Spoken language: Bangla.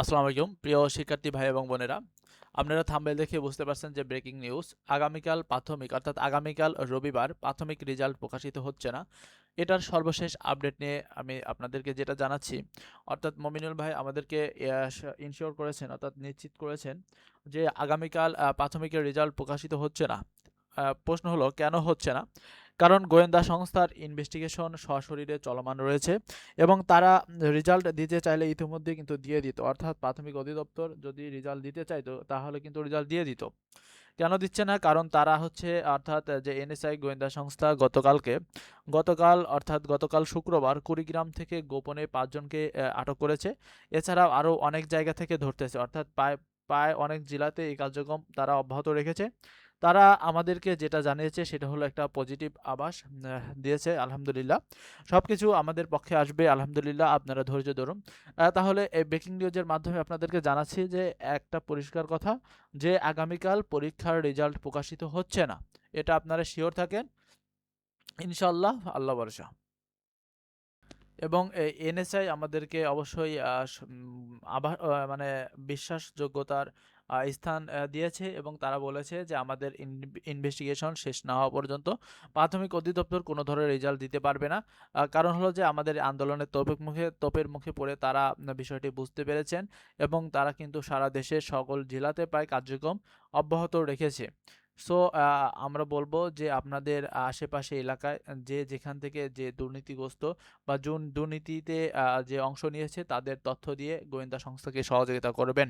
আসসালামু আলাইকুম। প্রিয় শিক্ষার্থী ভাই এবং বোনেরা, আপনারা থাম্বেল দেখে বুঝতে পারছেন যে ব্রেকিং নিউজ আগামীকাল প্রাথমিক, অর্থাৎ আগামীকাল রবিবার প্রাথমিক রেজাল্ট প্রকাশিত হচ্ছে না। এটার সর্বশেষ আপডেট নিয়ে আমি আপনাদেরকে যেটা জানাচ্ছি, অর্থাৎ মমিনুল ভাই আমাদেরকে ইনশিওর করেছেন, অর্থাৎ নিশ্চিত করেছেন যে আগামীকাল প্রাথমিকের রেজাল্ট প্রকাশিত হচ্ছে না। প্রশ্ন হলো, কেন হচ্ছে না? কারণ গোয়েন্দা সংস্থার ইনভেস্টিগেশন সশরীরে চলমান রয়েছে এবং তারা রেজাল্ট দিতে চাইলে ইতিমধ্যে কিন্তু দিয়ে দিত। অর্থাৎ প্রাথমিক অধিদপ্তর যদি রেজাল্ট দিতে চাইতো, তাহলে কিন্তু রেজাল্ট দিয়ে দিত। কেন দিচ্ছে না? কারণ তারা হচ্ছে, অর্থাৎ যে এনএসআই গোয়েন্দা সংস্থা গতকালকে, গতকাল, অর্থাৎ গতকাল শুক্রবার কুড়িগ্রাম থেকে গোপনে পাঁচজনকে আটক করেছে। এছাড়াও আরও অনেক জায়গা থেকে ধরতেছে। অর্থাৎ প্রায় প্রায় অনেক জেলাতে এই কার্যক্রম তারা অব্যাহত রেখেছে। তারা আমাদেরকে যেটা জানিয়েছে সেটা হলো একটা পজিটিভ আহ, দিয়েছে আলহামদুলিল্লাহ। সব কিছু আমাদের পক্ষে আসবে আলহামদুলিল্লাহ আপনারা ধৈর্য ধরুন। তাহলে এই ব্রেকিং নিউজের মাধ্যমে আপনাদেরকে জানাচ্ছি যে একটা পরিষ্কার কথা যে আগামীকাল পরীক্ষার রেজাল্ট প্রকাশিত হচ্ছে না। এটা আপনারা শিওর থাকেন? ইনশাল্লাহ আল্লাহ ভরসা। এবং এনএসআই আমাদেরকে অবশ্যই মানে বিশ্বাসযোগ্যতার স্থান দিয়েছে এবং তারা বলেছে যে আমাদের ইনভেস্টিগেশন শেষ না হওয়া পর্যন্ত প্রাথমিক অধিদপ্তর কোনো ধরনের রেজাল্ট দিতে পারবে না। কারণ হলো যে আমাদের আন্দোলনের তোপের মুখে তোপের মুখে পড়ে তারা বিষয়টি বুঝতে পেরেছেন এবং তারা কিন্তু সারা দেশের সকল জেলাতে প্রায় কার্যক্রম অব্যাহত রেখেছে। সো আমরা বলব যে আপনাদের আশেপাশে এলাকায় যে যেখান থেকে যে দুর্নীতিগ্রস্ত বা দুর্নীতিতে যে অংশ নিয়েছে তাদের তথ্য দিয়ে গোয়েন্দা সংস্থাকে সহযোগিতা করবেন।